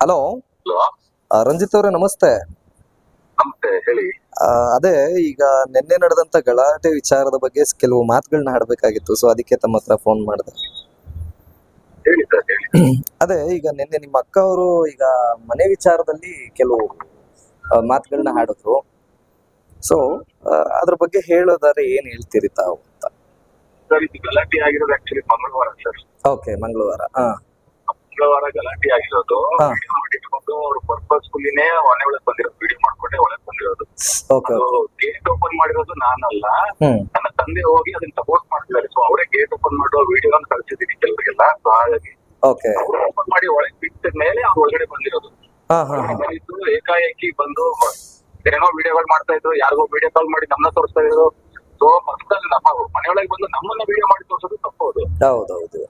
Hello. Ranjit ಅವರೇ ನಮಸ್ತೆ. ಹೇಳಿ. ಅದೇ ಈಗ ನಿನ್ನೆ ನಡೆದಂತ ಗಲಾಟೆ ವಿಚಾರದ ಬಗ್ಗೆ ಕೆಲವು ಮಾತುಗಳನ್ನ ಆಡ್ಬೇಕಾಗಿತ್ತು ಸೊ ಅದಕ್ಕೆ ತಮ್ಮ ಹತ್ರ ಫೋನ್ ಮಾಡಿದೆ. ಅದೇ ಈಗ ನಿನ್ನೆ ನಿಮ್ಮ ಅಕ್ಕ ಅವರು ಈಗ ಮನೆ ವಿಚಾರದಲ್ಲಿ ಕೆಲವು ಮಾತುಗಳನ್ನ ಹಾಡಿದ್ರು. ಸೊ ಅದ್ರ ಬಗ್ಗೆ ಹೇಳೋದಾದ್ರೆ ಏನ್ ಹೇಳ್ತೀರಿ ತಾವು ಅಂತ. ಗಲಾಟೆ ಆಗಿರೋದು ಆಕ್ಚುಲಿ ಮಂಗಳವಾರ ಸರ್. ಓಕೆ ಮಂಗಳವಾರ. ಹಾ ಮಂಗಳವಾರ ಗಲಾಟೆ ಆಗಿರೋದು. ಇಟ್ಕೊಂಡು ವಿಡಿಯೋ ಪರ್ಪಸ್ ಅವ್ರು ಪರ್ಪಸ್ಫುಲ್ಲಿನೇ ಮನೆ ಒಳಗೆ ಬಂದಿರೋದು ವಿಡಿಯೋ ಮಾಡ್ಕೊಂಡೆ ಒಳಗೆ ಬಂದಿರೋದು. ಗೇಟ್ ಓಪನ್ ಮಾಡಿರೋದು ನಾನಲ್ಲ. ನನ್ನ ತಂದೆ ಹೋಗಿ ಅದನ್ನ ಸಪೋರ್ಟ್ ಮಾಡ್ತಿದ್ದಾರೆ. ಸೊ ಅವರೇ ಗೇಟ್ ಓಪನ್ ಮಾಡೋ ವಿಡಿಯೋ ಕಳ್ಸಿದೀನಿ ಕೆಲವರಿಗೆಲ್ಲ. ಸೊ ಹಾಗಾಗಿ ಓಪನ್ ಮಾಡಿ ಒಳಗೆ ಬಿಟ್ಟ ಮೇಲೆ ಅವ್ರು ಒಳಗಡೆ ಬಂದಿರೋದು. ಏಕಾಏಕಿ ಬಂದು ಏನೋ ವಿಡಿಯೋಗಳು ಮಾಡ್ತಾ ಇದ್ರು. ಯಾರಿಗೋ ವಿಡಿಯೋ ಕಾಲ್ ಮಾಡಿ ನಮ್ಮನ್ನ ತೋರಿಸ್ತಾ ಇದ್ರು. ಸೊ ಫಸ್ಟ್ ಅಲ್ಲಿ ನಮ್ಮ ಮನೆಯೊಳಗೆ ಬಂದು ನಮ್ಮನ್ನ ವಿಡಿಯೋ ಮಾಡಿ ತೋರಿಸೋದು ತಪ್ಪೋದು ಹೌದೌದು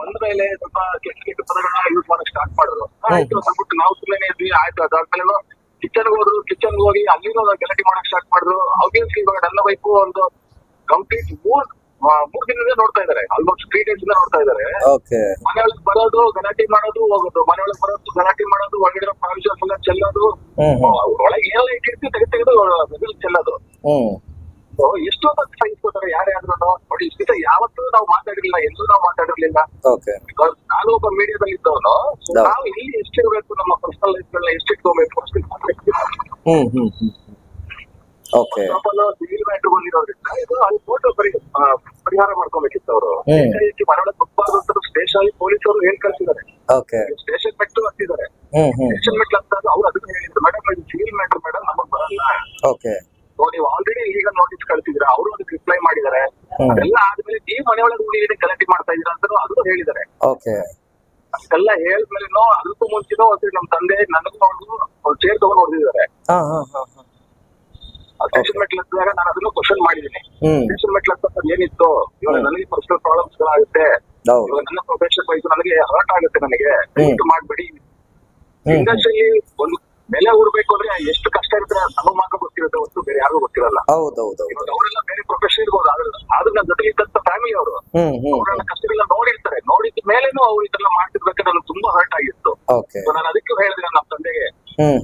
ಬಂದ ಮೇಲೆ ಸ್ವಲ್ಪ ಕೆಟ್ಟ ಕೆಟ್ಟ ಪದಗಳನ್ನ ಯೂಸ್ ಮಾಡಕ್ ಸ್ಟಾರ್ಟ್ ಮಾಡಿದ್ರು. ಆಯ್ತು ಅಂದ್ಬಿಟ್ಟು ನಾವು ಸುಮ್ಮನೆ ಇದ್ವಿ ಆಯ್ತು ಅದಾದ್ಮೇಲೆ ಕಿಚನ್ ಹೋದ್ರು ಕಿಚನ್ ಹೋಗಿ ಅಲ್ಲಿನೂ ಗಲಾಟೆ ಮಾಡಕ್ ಸ್ಟಾರ್ಟ್ ಮಾಡಿದ್ರು. ಆಬ್ವಿಯಸ್ಲಿ ಇವಾಗ ನನ್ನ ವೈಫು ಒಂದು ಕಂಪ್ಲೀಟ್ ಮೂರ್ ಮೂರ್ ದಿನದಿಂದ ನೋಡ್ತಾ ಇದಾರೆ. ಆಲ್ಮೋಸ್ಟ್ ತ್ರೀ ಡೇಸ್ ಇಂದ ನೋಡ್ತಾ ಇದಾರೆ. ಮನೆಯೊಳಗೆ ಬರೋದು ಗಲಾಟೆ ಮಾಡೋದು ಹೋಗೋದು. ಮನೆಯೊಳಗೆ ಬರೋದು ಗಲಾಟೆ ಮಾಡೋದು ಒಳಗಡೆ ಪ್ರಾವಿಷನ್ಸ್ ಎಲ್ಲ ಚೆಲ್ಲೋದು. ಒಳಗೆ ಏನೆಲ್ಲ ಇಟ್ಟಿರ್ತೀವಿ ತೆಗೆದು ತೆಗೆದು ಚೆಲ್ಲೋದು. ಹ್ಮ್. So, ಎಷ್ಟೋ ಸಹಿಸ್ಕೋತಾರೆ ಯಾರೇ ಆದ್ರೂ ನೋಡಿ ಇಷ್ಟ ದಿವಸ ಯಾವತ್ತೂ ನಾವು ಮಾತಾಡಿರ್ಲಿಲ್ಲ ಎಲ್ಲೂ ನಾವು ಮಾತಾಡಿರ್ಲಿಲ್ಲ ಓಕೆ ಬಿಕಾಸ್ ನಾನು ಒಬ್ಬ ಮೀಡಿಯಾದಲ್ಲಿ ಇದ್ದವನು. ನಾವು ಇಲ್ಲಿ ಎಷ್ಟಿರ್ಬೇಕು ನಮ್ಮ ಪರ್ಸನಲ್ ಲೈಫ್ ಗಳನ್ನ ಎಷ್ಟಿಟ್ಕೋಬೇಕು hmm hmm hmm okay civil matter ಬಂದಿರೋದ್ರಿಂದ ಇದು ಅಲ್ಲಿ ಫೋಟೋ ಪರಿ ಪರಿಹಾರ ಮಾಡ್ಕೊಬೇಕಿತ್ತು ಅವರು. ಮನೆಯೊಳಗೆ ತಪ್ಪಾದಂತ ಸ್ಟೇಷನ್ ಅಲ್ಲಿ ಪೊಲೀಸರು ಏನ್ ಕಳ್ಸಿದ್ದಾರೆ? ಓಕೆ ಸ್ಟೇಷನ್ ಮೆಟ್ಟು ಹತ್ತಿದ್ದಾರೆ ಸ್ಟೇಷನ್ ಮೆಟ್ಲು ಹತ್ತಾಗ ಅವ್ರು ಅದನ್ನ ಹೇಳಿದ್ರು ಮೇಡಮ್ ಇದು ಸಿವಿಲ್ ಮ್ಯಾಟರ್ ಮೇಡಮ್ ನಮಗೆ ಬರಲ್ಲ ಓಕೆ ನೀವು ಆಲ್ರೆಡಿ ಈಗ ನೋಟಿಸ್ ಕಳ್ಸಿದ್ರೆ ಅವರು ಅದಕ್ಕೆ ರಿಪ್ಲೈ ಮಾಡಿದ್ದಾರೆ. ಅದೆಲ್ಲ ಆದ್ಮೇಲೆ ನೀವು ಮನೆಯೊಳಗೆ ಒಳಗೆ ಕಲೆಕ್ಟ್ ಮಾಡ್ತಾ ಹೇಳಿದ್ದಾರೆ ಓಕೆ. ಅಷ್ಟೆಲ್ಲ ಹೇಳಿದ್ಮೇಲೆನೋ ಅದಕ್ಕೂ ಮುಂಚೆನೋ ಒಂದ್ಸರಿ ನಮ್ ತಂದೆ ನನಗೂ ಅವ್ರು ಚೇರ್ ತಗೊಂಡು ಹೊಡೆದಿದ್ದಾರೆ. ಹಾ ಹಾ ಹಾ ಹಾ. ಸ್ಟೇಷನ್ ಮೆಟ್ಲ್ ಹತ್ತಿದಾಗ ನಾನು ಅದನ್ನು ಕ್ವಶನ್ ಮಾಡಿದ್ದೀನಿ. ಹ್ಮ್. ಸ್ಟೇಷನ್ ಮೆಟ್ಲ್ ಏನಿತ್ತು? ಇವಾಗ ನನಗೆ ಪರ್ಸನಲ್ ಪ್ರಾಬ್ಲಮ್ಸ್ ಗಳಾಗುತ್ತೆ. ಹೌದು. ಇವಾಗ ನನ್ನ ಪ್ರೊಫೆಷನ್ ವೈಸ್ ನನಗೆ ಹರ್ಟ್ ಆಗುತ್ತೆ ನನಗೆ. ದಯವಿಟ್ಟು ಮಾಡ್ಬೇಡಿ. ಹ್ಮ್. ಇಂಡಸ್ಟ್ರಿಯಲ್ಲಿ ಒಂದು ಬೆಲೆ ಊರ್ಬೇಕು ಅಂದ್ರೆ ಎಷ್ಟು ಕಷ್ಟ ಇರುತ್ತೆ ನಮ್ಮ ಮಾತ್ರ ಗೊತ್ತಿರುತ್ತೆ ಹೊತ್ತು ಬೇರೆ ಯಾರಿಗೂ ಗೊತ್ತಿರಲ್ಲ. ಹೌದೌದು ಇವಾಗ ಅವರೆಲ್ಲ ಬೇರೆ ಪ್ರೊಫೆಷನ್ ಇರ್ಬೋದು. ಆದ್ರೆ ಆದ್ರೆ ನನ್ನ ಜೊತೆಗೆ ಇದ್ದಂತ ಫ್ಯಾಮಿಲಿ ಅವರು ಹ್ಮ್ ಹ್ಮ್. ಅವರೆಲ್ಲ ಕಷ್ಟಗಳನ್ನ ಮೇಲೇನು ಅವ್ರು ಇದೆಲ್ಲ ಮಾಡ್ತಿರ್ಬೇಕಾದ್ರೆ ನನಗೆ ತುಂಬಾ ಹರ್ಟ್ ಆಗಿತ್ತು. ನಾನು ಅದಕ್ಕೆ ಹೇಳಿದೆ ನಮ್ಮ ತಂದೆಗೆ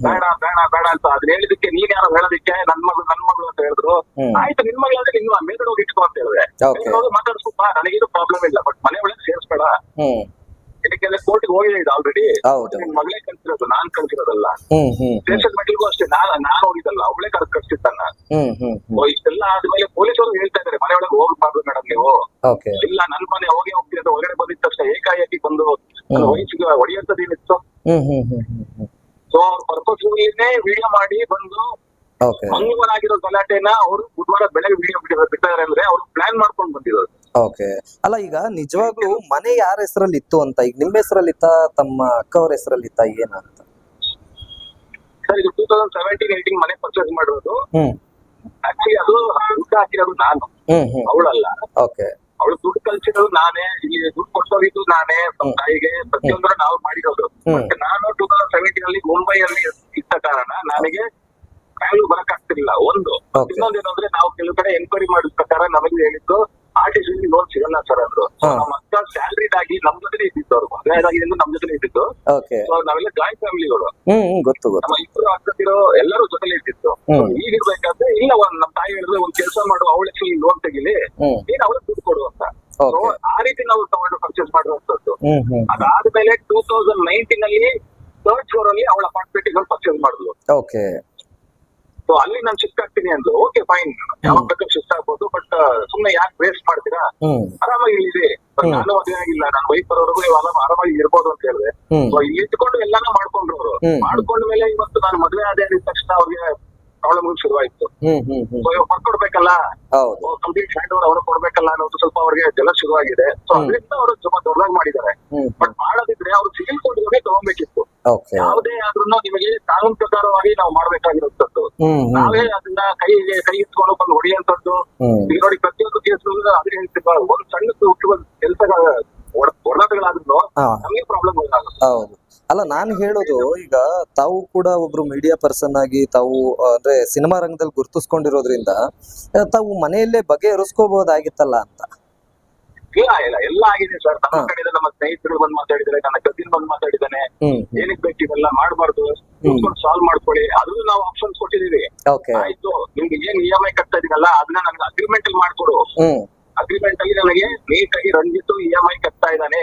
ಬೇಡ ಬೇಡ ಬೇಡ ಅಂತ ಅದ್ ಹೇಳಿದಕ್ಕೆ ನೀನ್ ಯಾರು ಹೇಳೋದಕ್ಕೆ ನನ್ ಮಗಳು ನನ್ ಮಗಳು ಅಂತ ಹೇಳಿದ್ರು. ಆಯ್ತು ನಿನ್ ಮಗಳಾದ್ರೆ ನಿನ್ನ ಮೇಲ್ಗಡೆ ಹೋಗಿ ಇಟ್ಕೋ ಅಂತ ಹೇಳಿದ್ರೆ ಮಾತಾಡ್ಸ್ಕೊಪ್ಪ ನನಗೇನು ಪ್ರಾಬ್ಲಮ್ ಇಲ್ಲ ಬಟ್ ಮನೆ ಒಳಗೆ ಸೇರಿಸ್ಬೇಡ. ಯಾಕೆಂದ್ರೆ ಕೋರ್ಟ್ಗೆ ಹೋಗಿದೆ ಇದು ಆಲ್ರೆಡಿ. ನಿನ್ ಮಗಳೇ ಕಲ್ಸಿರೋದು ನಾನ್ ಕಲ್ಸಿರೋದಲ್ಲ ಸ್ಟೇಷನ್ ಮೆಟ್ಲಿಗೂ ಅಷ್ಟೇ ನಾನ್ ನಾನ್ ಹೋಗಿದ್ದಲ್ಲ ಅವಳೇ ಕರ್ ಕಳ್ಸಿದ್ದನ್ನ ಹ್ಮ್ ಹ್ಮ್ ಹ್ಮ್. So ಇಷ್ಟೆಲ್ಲ ಆದ್ಮೇಲೆ ಪೊಲೀಸರು ಹೇಳ್ತಾ ಇದಾರೆ ಮನೆ ಒಳಗೆ ಹೋಗ್ಬಾರ್ದು ಮೇಡಮ್ ನೀವು. ಓಕೆ. ಇಲ್ಲ ನನ್ ಮನೆ ಹೋಗಿ ಹೋಗ್ತೀನಿ ಅಂತ ಹೊರಗಡೆ ಬಂದಿದ ತಕ್ಷಣ ಏಕಾಏಕಿ ಬಂದು. ವಯಸ್ಸಿಗೆ ಹೊಡೆಯಂತದೇನಿತ್ತು ಹ್ಮ್ ಹ್ಮ್ ಹ್ಮ್ ಹ್ಮ್ ಹ್ಮ್. ಸೊ ಅವ್ರ ಪರ್ಪಸ್ನೇ ವಿಡಿಯೋ ಮಾಡಿ ಬಂದು ಓಕೆ. ಮಂಗಳವಾರ ಆಗಿರೋ ಗಲಾಟೆನ ಅವರು ಬುಧವಾರ ಬೆಳಗ್ಗೆ ವಿಡಿಯೋ ಬಿಟ್ಟಿದ್ದಾರೆ ಅಂದ್ರೆ ಅವ್ರು ಪ್ಲಾನ್ ಮಾಡ್ಕೊಂಡು ಬಂದಿರೋದು ಓಕೆ. ಅಲ್ಲ ಈಗ ನಿಜವಾಗ್ಲೂ ಮನೆ ಯಾರ ಹೆಸರಲ್ಲಿ ಇತ್ತು ಅಂತ ಈಗ ನಿಮ್ಮ ಹೆಸರಲ್ಲಿ ಇತ್ತ ತಮ್ಮ ಅಕ್ಕ ಅವ್ರ ಹೆಸರಲ್ಲಿ ಇತ್ತ ಏನಂತ ಸರ್ ಇದು ಟೂ ತೌಸಂಡ್ ಸೆವೆಂಟೀನ್ ಏಟೀನ್ ಮನೆ ಪರ್ಚೇಸ್ ಮಾಡಿರೋದು. ಹ್ಮ್. ಆಕ್ಚುಲಿ ಅದು ದುಡ್ಡು ಹಾಕಿರೋದು ನಾನು. Hmm hmm. ಅವಳಲ್ಲ. ಓಕೆ. ಅವಳು ದುಡ್ಡು ಕಲ್ಸಿರೋದು ನಾನೇ ಇಲ್ಲಿ ದುಡ್ಡು ಕೊಡ್ಸೋದಿದ್ದು ನಾನೇ ನಮ್ಮ. ತಾಯಿಗೆ ಪ್ರತಿಯೊಂದರ ನಾವು ಮಾಡಿರೋದು. ಮತ್ತೆ ನಾನು ಟೂ ತೌಸಂಡ್ ಸೆವೆಂಟೀನ್ ಅಲ್ಲಿ ಮುಂಬೈಯಲ್ಲಿ ಇದ್ದ ಕಾರಣ ನನಗೆ ಬ್ಯಾಂಗ್ಳೂರ್ ಬರಕ್ ಆಗ್ತಿರ್ಲಿಲ್ಲ ಒಂದು ಇನ್ನೊಂದು ಇನ್ನೊಂದೇನಂದ್ರೆ ನಾವು ಕೆಲವು ಕಡೆ ಎನ್ಕ್ವೈರಿ ಮಾಡಿದ ಪ್ರಕಾರ ನಮಗೆ ಹೇಳಿದ್ದು ಆರ್ ಟಿ ಸಿ ಲೋನ್ ಸಿಗಲ್ಲ ಸರ್ ಅಂದ್ರು. ನಮ್ಮ ಅಕ್ಕ ಸ್ಯಾಲ್ರಿಡ್ ಆಗಿ ನಮ್ ಜೊತೆ ಇದ್ದಿತ್ತು ಅವ್ರು. ಮದುವೆ ನಮ್ ಜೊತೆ ಇದ್ದಿತ್ತು ಸೊ ನಾವೆಲ್ಲ ಜಾಯಿಂಟ್ ಫ್ಯಾಮಿಲಿಗಳು ಗೊತ್ತು ನಮ್ಮ ಇಬ್ರು ಅಕ್ಕತಿರೋ ಎಲ್ಲರೂ ಜೊತೆಲಿ ಇದ್ದಿತ್ತು. ಈಗ ಇರ್ಬೇಕಾದ್ರೆ ಇಲ್ಲ ಒಂದ್ ನಮ್ಮ ತಾಯಿ ಹೇಳಿದ್ರೆ ಒಂದ್ ಕೆಲಸ ಮಾಡು ಅವಳಿಗೆ ಲೋನ್ ತೆಗಿಲಿ. ಏನ್ ನೀನ್ ದುಡ್ಡು ಕೊಡು ಅಂತ So, Okay. ಆ ರೀತಿ ನಾವು ತಗೊಂಡು ಪರ್ಚೇಸ್ ಮಾಡುವಂತದ್ದು ಅದಾದ್ಮೇಲೆ ಟೂ ತೌಸಂಡ್ ನೈನ್ಟೀನ್ ಅಲ್ಲಿ ಥರ್ಡ್ ಫ್ಲೋರ್ ಅಲ್ಲಿ ಅವಳ ಅಪಾರ್ಟ್ಮೆಂಟ್ ಪರ್ಚೇಸ್ ಮಾಡಿದ್ಲು. ಓಕೆ ಸೊ ಅಲ್ಲಿ ನಾನು ಶಿಫ್ಟ್ ಆಗ್ತೀನಿ ಅಂದ್ರು ಓಕೆ ಫೈನ್ ಯಾವಾಗ ಪ್ರಕಾರ ಶಿಫ್ಟ್ ಆಗ್ಬೋದು ಬಟ್ ಸುಮ್ನೆ ಯಾಕೆ ವೇಸ್ಟ್ ಮಾಡ್ತೀರಾ? ಆರಾಮಾಗಿ ಇಲ್ಲಿದೆ. ನಾನು ಅದೇ ಆಗಿಲ್ಲ. ನಾನು ವೈಫ್ ಬರೋವರೆಗೂ ಇವಾಗ ಆರಾಮಾಗಿ ಇರ್ಬೋದು ಅಂತ ಹೇಳಿದೆ. ಸೊ ಇಲ್ಲಿ ಇಟ್ಕೊಂಡು ಎಲ್ಲಾನು ಮಾಡ್ಕೊಂಡ್ರು ಅವರು. ಮಾಡ್ಕೊಂಡ್ಮೇಲೆ ಮೇಲೆ ಇವತ್ತು ನಾನು ಮದುವೆ ಆದ ತಕ್ಷಣ ಅವ್ರಿಗೆ ಪ್ರಾಬ್ಲಮ್ ಶುರುವಾಯ್ತು. ಆಯ್ತು ಕೊಡ್ಬೇಕಲ್ಲ ಕಂಪ್ಲೀಟ್ ಹ್ಯಾಂಡ್ ಓವರ್ ಅವ್ರು ಕೊಡ್ಬೇಕಲ್ಲ ಅನ್ನೋದು ಸ್ವಲ್ಪ ಅವ್ರಿಗೆ ಜಲ ಶುರುವಾಗಿದೆ. ಸೊ. ಅದರಿಂದ ಅವರು ತುಂಬಾ ದೊಡ್ಡದಾಗಿ ಮಾಡಿದ್ದಾರೆ. ಬಟ್ ಮಾಡದಿದ್ರೆ ಅವ್ರು ಸಿವಿಲ್ ಕೋರ್ಟ್ಗೆ ತಗೊಬೇಕಿತ್ತು. ಯಾವುದೇ ಆದ್ರೂ ನಿಮಗೆ ಕಾನೂನು ಪ್ರಕಾರವಾಗಿ ನಾವು ಮಾಡ್ಬೇಕಾಗಿರುವಂತದ್ದು ನಾವೇ ಅದನ್ನ ಕೈಗೆ ಕೈ ಇಟ್ಕೊಂಡು ಬಂದು ಹೊಡಿಯುವಂತದ್ದು ಈಗ ನೋಡಿ ಪ್ರತಿಯೊಂದು ಕೇಸ್ ಅದೇ ಒಂದು ಸಣ್ಣ ಹುಟ್ಟುವ ಕೆಲಸಗಳ ಒಡನಾಟಗಳಾದ್ರೂ ನಮಗೆ ಪ್ರಾಬ್ಲಮ್ ಆಗುತ್ತೆ ಅಲ್ಲ ನಾನು ಹೇಳೋದು ಈಗ ತಾವು ಕೂಡ ಒಬ್ರು ಮೀಡಿಯಾ ಪರ್ಸನ್ ಆಗಿ ತಾವು ಅಂದ್ರೆ ಸಿನಿಮಾ ರಂಗದಲ್ಲಿ ಗುರುತಿಸ್ಕೊಂಡಿರೋದ್ರಿಂದ ತಾವು ಮನೆಯಲ್ಲೇ ಬಗೆಹರಿಸ್ಕೋಬಹುದಾಗಿತ್ತಲ್ಲ ಅಂತ? ಇಲ್ಲ ಇಲ್ಲ ಎಲ್ಲ ಆಗಿದೆ ಸರ್. ನಮ್ಮ. ಕಡೆ ನಮ್ಮ ಸ್ನೇಹಿತರು ಬಂದ್ ಮಾತಾಡಿದ್ರೆ ನನ್ನ ಕಸಿನ್ ಬಂದ್ ಮಾತಾಡಿದಾನೆ ಏನಕ್ಕೆ ಬೇಕು ಇವೆಲ್ಲ ಮಾಡಬಾರ್ದು? ಕೂತ್ಕೊಂಡು ಸಾಲ್ವ್ ಮಾಡ್ಕೊಳ್ಳಿ. ಅದು ನಾವು ಆಪ್ಷನ್ಸ್ ಕೊಟ್ಟಿದೀವಿ ಆಯ್ತು. ನಿಮ್ಗೆ ಏನ್ ಇ ಎಂ ಐ ಕಟ್ತಾ ಇದೀನಲ್ಲ ಅದನ್ನ ನನಗೆ ಅಗ್ರಿಮೆಂಟ್ ಅಲ್ಲಿ ಮಾಡ್ಕೊಡು. ಅಗ್ರಿಮೆಂಟ್ ಅಲ್ಲಿ ನನಗೆ ನೀಟಾಗಿ ರಂಜಿತ್ ಇ ಎಂ ಐ ಕಟ್ತಾ ಇದ್ದಾನೆ.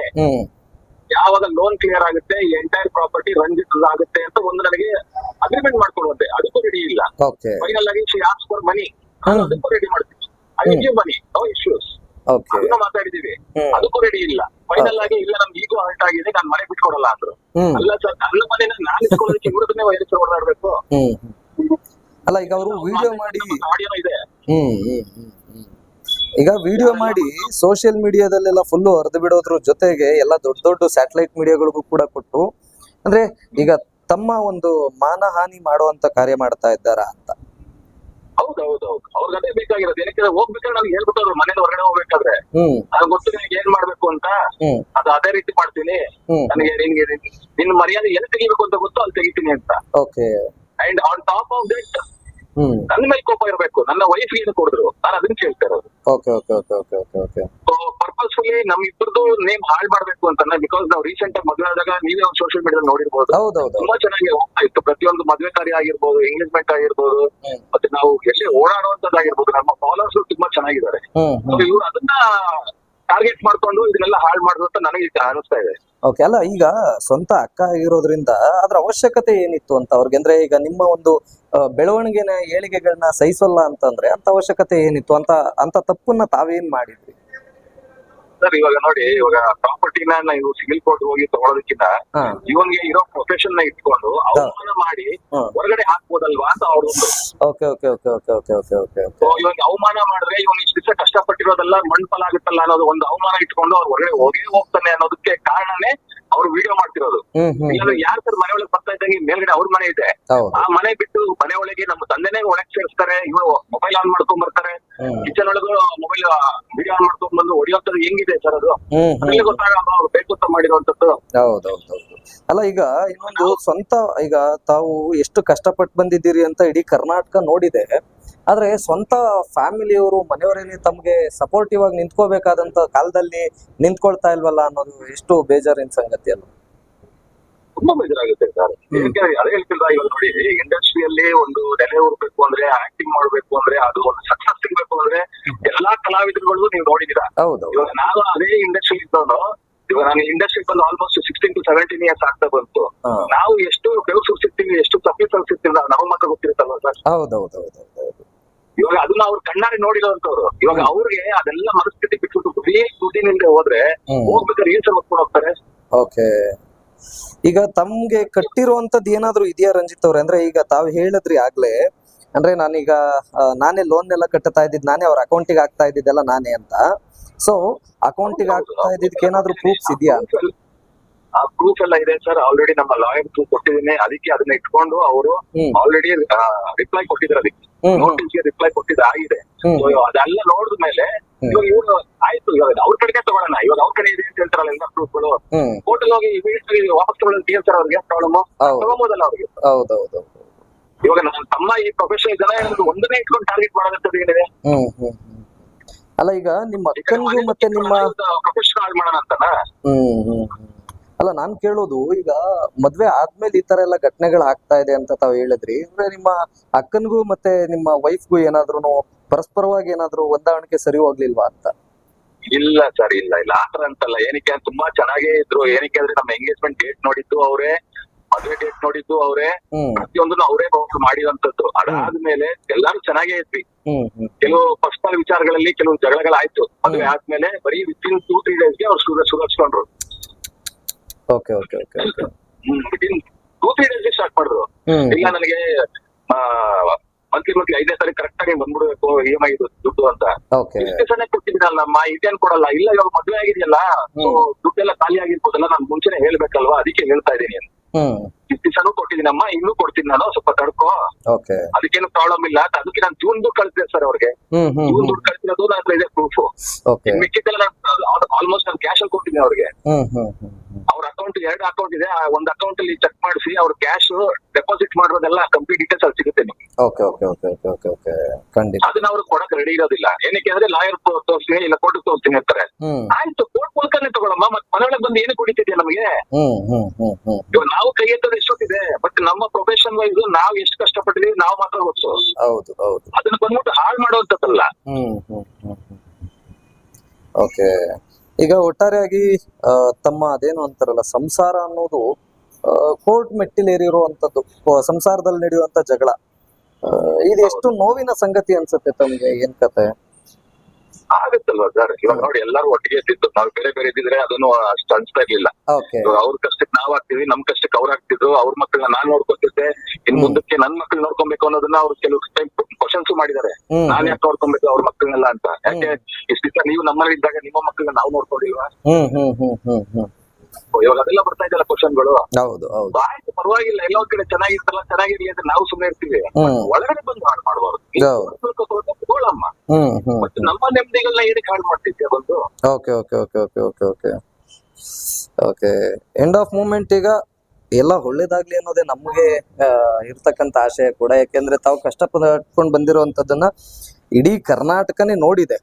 ಯಾವಾಗ ಲೋನ್ ಕ್ಲಿಯರ್ ಆಗುತ್ತೆ ಎಂಟೈರ್ ಪ್ರಾಪರ್ಟಿ ರಂಜಿತ್ ಆಗುತ್ತೆ ಅಂತ ಒಂದು ನನಗೆ ಅಗ್ರಿಮೆಂಟ್ ಮಾಡ್ಕೊಡುವಂತೆ. ಅದಕ್ಕೂ ರೆಡಿ ಇಲ್ಲ. ಓಕೆ ಫೈನಲ್ ಆಗಿ ಶಿ ಆಸ್ ಫಾರ್ ಮನಿ. ಅದಕ್ಕೂ ರೆಡಿ ಮಾಡ್ತೀವಿ I give money no issues ಅದನ್ನ ಮಾತಾಡಿದೀವಿ ಅದಕ್ಕೂ ರೆಡಿ ಇಲ್ಲ. ಫೈನಲ್ ಆಗಿ ಇಲ್ಲ ನಮ್ಗೆ ಈಗೂ ಹರ್ಟ್ ಆಗಿದೆ ನಾನು ಮನೆ ಬಿಟ್ಕೊಡಲ್ಲ ಅಂದ್ರು ಅಲ್ಲ ಸರ್ ನನ್ನ ಮನೆನ ನಾನು ಇಟ್ಕೊಳ್ಳೋದಕ್ಕೆ ಇವ್ರದನ್ನೇ ವೈರಸ್ ಓಡಾಡ್ಬೇಕು. ಅಲ್ಲ ಈಗ ಅವರು ವಿಡಿಯೋ ಮಾಡಿ ಆಡಿಯೋ ಇದೆ. ಹ್ಮ್. ಈಗ ವಿಡಿಯೋ ಮಾಡಿ ಸೋಷಿಯಲ್ ಮೀಡಿಯಾದಲ್ಲೆಲ್ಲ ಫುಲ್ ಹರಿದು ಬಿಡೋದ್ರ ಜೊತೆಗೆ ಎಲ್ಲ ದೊಡ್ಡ ದೊಡ್ಡ ಸ್ಯಾಟಲೈಟ್ ಮೀಡಿಯಾಗಳಿಗೂ ಕೂಡ ಕೊಟ್ಟು ಅಂದ್ರೆ ಈಗ ತಮ್ಮ ಒಂದು ಮಾನಹಾನಿ ಮಾಡುವಂತ ಕಾರ್ಯ ಮಾಡ್ತಾ ಇದ್ದಾರಾ ಅಂತ. ಹೌದು ಹೌದು ಹೌದು ಅವ್ರಿಗೆ ಅದೇ ಬೇಕಾಗಿರೋದು. ಏನಕ್ಕೆ ಹೋಗ್ಬೇಕಾದ್ರೆ ನನಗೆ ಹೇಳ್ಬಿಟ್ಟು ಮನೇಲಿ ಹೊರಗಡೆ ಹೋಗ್ಬೇಕಾದ್ರೆ. ನನಗೆ ಗೊತ್ತು ನಿನಗೆ ಏನ್ ಮಾಡ್ಬೇಕು ಅಂತ. ಅದು ಅದೇ ರೀತಿ ಮಾಡ್ತೀನಿ. ನನಗೆ ನಿನ್ಗೆ ನಿನ್ನ ಮರ್ಯಾದೆ ಎಲ್ಲಿ ತೆಗಿಬೇಕು ಅಂತ ಗೊತ್ತು ಅಲ್ಲಿ ತೆಗಿತೀನಿ ಅಂತ. Okay and on top of that ನನ್ನ ಮೇಲೆ ಕೋಪ ಇರಬೇಕು. ನನ್ನ ವೈಫ್ ಏನು ಕೊಡಿದ್ರು? ನಾನು ಅದನ್ನ ಕೇಳ್ತಾ ಇರೋದು. Okay okay okay okay okay okay so purposefully ನಮ್ ಇಬ್ಬರದು ನೇಮ್ ಹಾಳ್ ಮಾಡ್ಬೇಕು ಅಂತ ಬಿಕಾಸ್ ನಾವು ರೀಸೆಂಟ್ ಆಗಿ ಮದುವೆ ಆದಾಗ ನೀವೇ ಒಂದು ಸೋಷಿಯಲ್ ಮೀಡಿಯಾ ನೋಡಿರ್ಬೋದು. ತುಂಬಾ ಚೆನ್ನಾಗಿ ಹೋಗ್ತಾ ಇತ್ತು. ಪ್ರತಿಯೊಂದು ಮದುವೆ ಕಾರ್ಯ ಆಗಿರ್ಬೋದು ಎಂಗೇಜ್ಮೆಂಟ್ ಆಗಿರ್ಬೋದು ಮತ್ತೆ ನಾವು ಎಲ್ಲಿ ಓಡಾಡುವಂತದ್ದಾಗಿರ್ಬೋದು ನಮ್ಮ ಫಾಲೋವರ್ಸ್ ತುಂಬಾ ಚೆನ್ನಾಗಿದ್ದಾರೆ. ಇವ್ರು ಅದನ್ನ ಟಾರ್ಗೆಟ್ ಮಾಡ್ಕೊಂಡು ಇದನ್ನೆಲ್ಲ ಹಾಳು ಮಾಡುದು ಅಂತ ನನಗೆ ಅನಿಸ್ತಾ ಇದೆ. ಓಕೆ ಅಲ್ಲ, ಈಗ ಸ್ವಂತ ಅಕ್ಕ ಆಗಿರೋದ್ರಿಂದ ಅದ್ರ ಅವಶ್ಯಕತೆ ಏನಿತ್ತು ಅಂತ ಅವ್ರಿಗೆ? ಅಂದ್ರೆ ಈಗ ನಿಮ್ಮ ಒಂದು ಬೆಳವಣಿಗೆನ ಏಳಿಗೆಗಳನ್ನ ಸಹಿಸಲ್ಲ ಅಂತಂದ್ರೆ ಅಂತ ಅವಶ್ಯಕತೆ ಏನಿತ್ತು? ಅಂತ ಅಂತ ತಪ್ಪನ್ನ ತಾವೇನ್ ಮಾಡಿದ್ರಿ? ಸರ್ ಇವಾಗ ನೋಡಿ ಇವಾಗ ಪ್ರಾಪರ್ಟಿನ ನೀವು ಸಿವಿಲ್ ಕೋರ್ಟ್ ಹೋಗಿ ತಗೊಳೋದಕ್ಕಿಂತ ಇವನ್ಗೆ ಇರೋ ಪ್ರೊಫೆಷನ್ನ ಇಟ್ಕೊಂಡು ಅವಮಾನ ಮಾಡಿ. ಹೊರಗಡೆ ಹಾಕ್ಬೋದಲ್ವಾ ಅಂತ ಅವ್ರು okay okay okay okay okay okay okay ಇವಾಗ ಅವಮಾನ ಮಾಡಿದ್ರೆ ಇವನ್ ಇಷ್ಟು ದಿವಸ ಕಷ್ಟಪಟ್ಟಿರೋದೆಲ್ಲ ಮಣ್ಫಲ ಆಗುತ್ತಲ್ಲ ಅನ್ನೋದು ಒಂದು ಅವಮಾನ ಇಟ್ಕೊಂಡು ಅವ್ರು ಹೊರಗಡೆ ಹೋಗಿ ಹೋಗ್ತಾನೆ ಅನ್ನೋದಕ್ಕೆ ಕಾರಣನೇ ಅವ್ರು ವಿಡಿಯೋ ಮಾಡ್ತಿರೋದು. ಯಾರು ಸರ್ ಮನೆ ಒಳಗೆ ಬರ್ತಾ ಇದ್ದಂಗೆ ಮೇಲ್ಗಡೆ ಅವ್ರ ಮನೆ ಇದೆ. ಆ ಮನೆ ಬಿಟ್ಟು ಮನೆ ಒಳಗೆ ನಮ್ಮ ತಂದೆನೇ ಒಳಗೆ ಸೇರಿಸ್ತಾರೆ ಇವರು ಮೊಬೈಲ್ ಆನ್ ಮಾಡ್ಕೊಂಡ್ ಬರ್ತಾರೆ. ಕಿಚನ್ ಒಳಗೂ ಮೊಬೈಲ್ ಬಂದು ಹೊಡಿಯೋಂಥದ್ದು ಹೆಂಗಿದೆ ಸರ್ ಅದು? ಹ್ಮ್ ಗೊತ್ತಾಗಲ್ಲ ಅವ್ರು ಬೇಕು ಅಂತ ಮಾಡಿರುವಂತದ್ದು ಹೌದೌದೌದು ಅಲ್ಲ ಈಗ ಇನ್ನೊಂದು ಸ್ವಂತ ಈಗ ತಾವು ಎಷ್ಟು ಕಷ್ಟಪಟ್ಟು ಬಂದಿದ್ದೀರಿ ಅಂತ ಇಡೀ ಕರ್ನಾಟಕ ನೋಡಿದೆ. ಆದ್ರೆ ಸ್ವಂತ ಫ್ಯಾಮಿಲಿಯವರು ಮನೆಯವರೇನೆ ತಮ್ಗೆ ಸಪೋರ್ಟಿವ್ ಆಗಿ ನಿಂತ್ಕೋಬೇಕಾದಂತ ಕಾಲದಲ್ಲಿ ನಿಂತ್ಕೊಳ್ತಾ ಇಲ್ವಲ್ಲ ಅನ್ನೋದು ಎಷ್ಟು ಬೇಜಾರಿನ ಸಂಗತಿ ಅಲ್ಲ ತುಂಬಾ ಬೇಜಾರಾಗುತ್ತೆ ಸರ್. ಯಾಕೆ ಅದೇ ಹೇಳ್ತಿಲ್ಲ ಇವಾಗ ನೋಡಿ ಇಂಡಸ್ಟ್ರಿಯಲ್ಲಿ ಒಂದು ನೆಲೆ ಹೋಗ್ಬೇಕು ಅಂದ್ರೆ ಆಕ್ಟಿಂಗ್ ಮಾಡ್ಬೇಕು ಅಂದ್ರೆ ಅದು ಒಂದು ಸಕ್ಸಸ್ ಸಿಗ್ಬೇಕು ಅಂದ್ರೆ ಎಲ್ಲಾ ಕಲಾವಿದರುಗಳು ನೀವು ನೋಡಿದೀರಾ ಇವಾಗ ನಾನು ಅದೇ ಇಂಡಸ್ಟ್ರಿ ಇದ್ದವನು ಇವಾಗ ನಾನು ಇಂಡಸ್ಟ್ರಿ ಬಂದು almost sixteen to seventeen years ಆಗ್ತಾ ಬಂತು. ನಾವು ಎಷ್ಟು ಕೆಲಸ ಸಿಗ್ತೀವಿ ಎಷ್ಟು ತಪ್ಪಿ ಸಿಗ್ತೀವಿ ನಮ್ಮ ಮಾತ್ರ ಗೊತ್ತಿರುತ್ತಲ್ವ ಸರ್? ಇವಾಗ ಅದನ್ನ ಅವ್ರು ಕಣ್ಣಾರೆ ನೋಡಿರೋಂತವ್ರು ಇವಾಗ ಅವ್ರಿಗೆ ಅದೆಲ್ಲ ಮನಸ್ಥಿತಿ ಬಿಟ್ಬಿಟ್ಟು ಬರೀ ದುಡ್ಡಿನಿಂದ ಹೋದ್ರೆ. ಹೋಗ್ಬೇಕಾದ್ರೆ ಏನ್ ಸರ್ ಹೋಗ್ತಾರೆ. ಓಕೆ. ಈಗ ತಮ್ಗೆ ಕಟ್ಟಿರುವಂತದ್ ಏನಾದ್ರು ಇದೆಯಾ ರಂಜಿತ್ ಅವ್ರೆ? ಅಂದ್ರೆ ಈಗ ತಾವು ಹೇಳಿದ್ರಿ ಆಗ್ಲೇ ಅಂದ್ರೆ ನಾನೀಗ ನಾನೇ ಲೋನ್ ಎಲ್ಲ ಕಟ್ಟತಾ ಇದ್ದಿದ್ ನಾನೇ ಅವ್ರ ಅಕೌಂಟಿಗೆ ಆಗ್ತಾ ಇದ್ದಿದ್ದೆಲ್ಲ ನಾನೇ ಅಂತ. ಸೊ ಅಕೌಂಟಿಗೆ ಆಗ್ತಾ ಇದ್ದಿದ್ದಕ್ಕೆ ಏನಾದ್ರು ಪ್ರೂಫ್ಸ್ ಇದೆಯಾ? ಆ ಪ್ರೂಫ್ ಎಲ್ಲ ಇದೆ ಸರ್. ಆಲ್ರೆಡಿ ನಮ್ಮ ಲಾಯರ್ ಪ್ರೂಫ್ ಕೊಟ್ಟಿದ್ದೀನಿ. ಅದಕ್ಕೆ ಅದನ್ನ ಇಟ್ಕೊಂಡು ಅವರು ಆಲ್ರೆಡಿ ರಿಪ್ಲೈ ಕೊಟ್ಟಿದ್ರು ಅದಕ್ಕೆ. ಹ್ಮ್ ಹ್ಮ್. ನೋಟಿಸ್ಗೆ ರಿಪ್ಲೈ ಕೊಟ್ಟಿದ್ದು ಆಗಿದೆ. ಅದೆಲ್ಲ ನೋಡಿದ ಮೇಲೆ. ಇವಾಗ ಇವ್ರು ಆಯ್ತು ಇವಾಗ ಅವ್ರ ಕಡೆ ತಗೊಳ್ಳೋಣ. ಇವಾಗ ಅವ್ರ ಕಡೆ ಇದೆ ಅಂತ ಹೇಳ್ತಾರಲ್ಲ ಎಲ್ಲ ಪ್ರೂಫ್ಗಳು ಹೋಟೆಲ್ ಹೋಗಿ immediately ವಾಪಸ್ ಏನ್ ಸರ್ ಅವ್ರಿಗೆ ಪ್ರಾಬ್ಲಮ್ ತಗೊಬೋದಲ್ಲ ಅವ್ರಿಗೆ. ಹೌದೌದು. ಇವಾಗ ನನ್ನ ತಮ್ಮ ಈ ಪ್ರೊಫೆಷನಲ್ ಜನ ಏನಾದ್ರು ಒಂದನೇ ಇಟ್ಕೊಂಡು ಟಾರ್ಗೆಟ್ ಮಾಡೋದಂತದ್ದು ಏನಿದೆ? ಅಲ್ಲ ಈಗ ನಿಮ್ಮ ಅಕ್ಕನಿಗೂ ಮತ್ತೆ ನಿಮ್ಮ ಪ್ರೊಫೆಷನ್ ಹಾಳು ಮಾಡೋಣ ಹ್ಮ್. ಅಲ್ಲ ನಾನ್ ಕೇಳೋದು ಈಗ ಮದ್ವೆ ಆದ್ಮೇಲೆ ಈ ತರ ಎಲ್ಲ ಘಟನೆಗಳು ಆಗ್ತಾ ಇದೆ ಅಂತ ತಾವ್ ಹೇಳಿದ್ರಿ. ಅಂದ್ರೆ ನಿಮ್ಮ ಅಕ್ಕನಿಗೂ ಮತ್ತೆ ನಿಮ್ಮ ವೈಫ್ಗೂ ಏನಾದ್ರು ಪರಸ್ಪರವಾಗಿ ಏನಾದ್ರು ಹೊಂದಾಣಿಕೆ ಸರಿ ಹೋಗ್ಲಿಲ್ವಾ ಅಂತ? ಇಲ್ಲ ಸರ್ ಇಲ್ಲ ಇಲ್ಲ. ಆತರ ಅಂತಲ್ಲ. ಏನಕ್ಕೆ ತುಂಬಾ ಚೆನ್ನಾಗೇ ಇದ್ರು. ಏನಕ್ಕೆ ಅಂದ್ರೆ ನಮ್ಮ ಎಂಗೇಜ್ಮೆಂಟ್ ಡೇಟ್ ನೋಡಿದ್ದು ಅವರೇ ಮದುವೆ ಡೇಟ್ ನೋಡಿದ್ದು ಅವರೇ ಪ್ರತಿಯೊಂದನ್ನು ಅವರೇ ಮಾಡಿದಂತದ್ದು ಅದಾದ್ಮೇಲೆ ಎಲ್ಲಾರು ಚೆನ್ನಾಗೇ ಇದ್ವಿ. ಕೆಲವು ಪರ್ಸನಲ್ ವಿಚಾರಗಳಲ್ಲಿ ಕೆಲವು ಜಗಳಗಳಾಯ್ತು. ಮದುವೆ ಆದ್ಮೇಲೆ ಬರೀ ವಿತಿನ್ ಟೂ ತ್ರೀ ಡೇಸ್ಗೆ ಅವ್ರು ಸುಧ ಸುಧಾರಿಸ್ಕೊಂಡ್ರು. Okay okay okay okay. In two three ಡೇಸ್ಗೆ ಸ್ಟಾರ್ಟ್ ಮಾಡಿದ್ರು. ಇಲ್ಲ ನನಗೆ ಮಂತ್ಲಿ ಐದನೇ ಸಾರಿ ಕರೆಕ್ಟ್ ಆಗಿ ಬಂದ್ಬಿಡ್ಬೇಕು ಇ ಎಂ ಐ ದುಡ್ಡು ಅಂತ. ಓಕೆ ಇಷ್ಟೇ ಅಮ್ಮ ಕೊಟ್ಟಿದ್ದೀನಲ್ಲಮ್ಮ ಇದೇನ್ ಕೊಡಲ್ಲ ಇಲ್ಲ ಇವಾಗ ಮದುವೆ ಆಗಿದೆಯಲ್ಲ ದುಡ್ಡೆಲ್ಲ ಖಾಲಿ ಆಗಿರ್ಬೋದಲ್ಲ ನಾನು ಮುಂಚೆನೆ ಹೇಳ್ಬೇಕಲ್ವಾ ಅದಕ್ಕೆ ಹೇಳ್ತಾ ಇದ್ದೀನಿ. ಅಂತ ಹ್ಮ್. ಇಷ್ಟು ದಿವಸನೂ ಕೊಟ್ಟಿದ್ದೀನಮ್ಮ ಇನ್ನೂ ಕೊಡ್ತೀನಿ ನಾನು ಸ್ವಲ್ಪ ತಡ್ಕೋ. ಅದಕ್ಕೇನು ಪ್ರಾಬ್ಲಮ್ ಇಲ್ಲ ಅದಕ್ಕೆ ನಾನು ಜೂನ್ ದುಡ್ಡು ಕಳಿಸಿದೆ ಸರ್ ಅವ್ರಿಗೆ. ಜೂನ್ ದುಡ್ಡು ಕಳಿಸಿರೋದು ನನ್ನ ಹತ್ರ ಇದೆ ಪ್ರೂಫ್ ಮಿಕ್ಕಿದ್ದೆಲ್ಲ ಆಲ್ಮೋಸ್ಟ್ ನಾನು ಕ್ಯಾಶ್ ಅಲ್ಲಿ ಕೊಟ್ಟಿದ್ದೀನಿ ಅವ್ರಿಗೆ. ಅವ್ರ ಅಕೌಂಟ್ ಎರಡು ಅಕೌಂಟ್ ಇದೆ. ಆ ಒಂದು ಅಕೌಂಟ್ ಅಲ್ಲಿ ಚೆಕ್ ಮಾಡಿಸಿ ಅವ್ರ ಕ್ಯಾಶ್ ಡೆಪಾಸಿಟ್ ಮಾಡೋದೆಲ್ಲ ಕಂಪ್ಲೀಟ್ ಡೀಟೇಲ್ಸ್ ಅಲ್ಲಿ ಸಿಗುತ್ತೆ ನಿಮ್ಗೆ. Okay okay okay okay okay okay ಖಂಡಿತ. ಅದನ್ನ ಅವ್ರು ಕೊಡಕ್ ರೆಡಿ ಇರೋದಿಲ್ಲ. ಏನಕ್ಕೆ ಅಂದ್ರೆ ಲಾಯರ್ ತೋರಿಸ್ತೀನಿ ಇಲ್ಲ ಕೋರ್ಟ್ ತೋರಿಸ್ತೀನಿ ಅಂತಾರೆ. ಹ್ಮ್. ಆಯ್ತು ಕೋರ್ಟ್ ಮೂಲಕನೇ ತಗೊಳಮ್ಮ ಮತ್ತೆ ಮನೆಯೊಳಗೆ ಬಂದು ಏನು ಕುಡಿತಿದ್ಯಾ ನಮಗೆ? ಹ್ಮ್ ಹ್ಮ್ ಹ್ಮ್ ಹ್ಮ್. ಇವಾಗ ನಾವು ಕೈ ಎತ್ತದ ಎಷ್ಟೊತ್ತಿದೆ? ಬಟ್ ನಮ್ಮ ಪ್ರೊಫೆಷನ್ ವೈಸ್ ನಾವ್ ಎಷ್ಟು ಕಷ್ಟಪಟ್ಟಿದೀವಿ ನಾವು ಮಾತ್ರ ಗೊತ್ತು ಹೌದು ಹೌದು. ಅದನ್ನ ಬಂದ್ಬಿಟ್ಟು ಹಾಳು ಮಾಡುವಂತದ್ದಲ್ಲ ಹ್ಮ್ ಹ್ಮ್ ಹ್ಮ್ ಓಕೆ ಈಗ ಒಟ್ಟಾರೆಯಾಗಿ ತಮ್ಮ ಅದೇನು ಅಂತಾರಲ್ಲ, ಸಂಸಾರ ಅನ್ನೋದು ಕೋರ್ಟ್ ಮೆಟ್ಟಿಲೇರಿರುವಂತದ್ದು ಕೋ- ಸಂಸಾರದಲ್ಲಿ ನಡೆಯುವಂತ ಜಗಳ. ಇದು ಎಷ್ಟು ನೋವಿನ ಸಂಗತಿ ಅನ್ಸುತ್ತೆ ತಮ್ಗೆ, ಏನ್ ಕತೆ? ಆಗತ್ತಲ್ವಾ ಸರ್? ಇವಾಗ ನೋಡಿ ಎಲ್ಲರೂ ಒಟ್ಟಿಗೆ ಇರ್ತಿತ್ತು. ನಾವು ಬೇರೆ ಬೇರೆ ಇದ್ದಿದ್ರೆ ಅದನ್ನು ಅಷ್ಟು ಅನ್ಸ್ತಾ ಇರ್ಲಿಲ್ಲ ಓಕೆ ಅವ್ರ ಕಷ್ಟಕ್ಕೆ ನಾವ್ ಆಗ್ತೀವಿ ನಮ್ ಕಷ್ಟಕ್ಕೆ ಅವ್ರ ಆಗ್ತಿದ್ರು ಅವ್ರ ಮಕ್ಕಳನ್ನ ನಾನ್ ನೋಡ್ಕೊತಿದ್ದೆ. ಇನ್. ಮುಂದಕ್ಕೆ ನನ್ ಮಕ್ಳು ನೋಡ್ಕೊಬೇಕು ಅನ್ನೋದನ್ನ ಅವ್ರು ಕೆಲವು ಟೈಮ್ ಕ್ವಶನ್ಸ್ ಮಾಡಿದ್ದಾರೆ. ನಾನ್ ಯಾಕೆ ನೋಡ್ಕೊಬೇಕು ಅವ್ರ ಮಕ್ಕಳನ್ನೆಲ್ಲ ಅಂತ? ಯಾಕೆ ಇಷ್ಟ ನೀವು ನಮ್ಮಲ್ಲಿ ಇದ್ದಾಗ ನಿಮ್ಮ ಮಕ್ಕಳನ್ನ ನಾವು ನೋಡ್ಕೊಂಡಿಲ್ವಾ? ಇವಾಗ ಅದೆಲ್ಲ ಬರ್ತಾ ಇದೆಯಲ್ಲ ಕ್ವಶನ್ಗಳು ಹೌದು ಹೌದು. ಆಯ್ತು ಪರವಾಗಿಲ್ಲ ಎಲ್ಲೋ ಒಂದ್ ಕಡೆ ಚೆನ್ನಾಗಿರ್ತಲ್ಲ ಚೆನ್ನಾಗಿರ್ಲಿ ಅಂತ ನಾವು ಸುಮ್ಮನೆ ಇರ್ತೀವಿ. ಒಳಗಡೆ ಬಂದು ಹಾಳು ಮಾಡಬಾರ್ದು. ತಗೊಳಮ್ಮ. ಮತ್ತೆ ನಮ್ಮ ನೆಮ್ಮದಿಗಳನ್ನ ಏನಕ್ಕೆ ಹಾಳು ಮಾಡ್ತಿದ್ದೆ ಬಂದು? Okay okay okay okay okay okay okay end of moment ಈಗ ಎಲ್ಲ ಒಳ್ಳೇದಾಗ್ಲಿ ಅನ್ನೋದೇ ನಮಗೆ ಇರ್ತಕ್ಕಂಥ ಆಶಯ ಕೂಡ. ಯಾಕೆಂದ್ರೆ ತಾವು ಕಷ್ಟಪಟ್ಕೊಂಡು ಬಂದಿರುವಂಥದ್ದನ್ನ ಇಡೀ ಕರ್ನಾಟಕನೇ ನೋಡಿದೆ.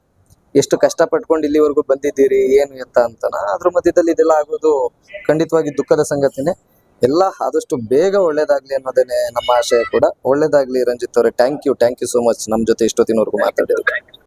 ಎಷ್ಟು ಕಷ್ಟ ಪಟ್ಕೊಂಡು ಇಲ್ಲಿವರೆಗೂ ಬಂದಿದ್ದೀರಿ, ಏನು ಎತ್ತ ಅಂತನ? ಅದ್ರ ಮಧ್ಯದಲ್ಲಿ ಇದೆಲ್ಲ ಆಗೋದು ಖಂಡಿತವಾಗಿ ದುಃಖದ ಸಂಗತಿನೇ. ಎಲ್ಲ ಆದಷ್ಟು ಬೇಗ ಒಳ್ಳೇದಾಗ್ಲಿ ಅನ್ನೋದೇನೆ ನಮ್ಮ ಆಶಯ ಕೂಡ. ಒಳ್ಳೇದಾಗ್ಲಿ ರಂಜಿತ್ ಅವರೇ thank you thank you so much ನಮ್ಮ ಜೊತೆ ಇಷ್ಟೊತ್ತಿನವರೆಗೂ ಮಾತಾಡಿದ್ರು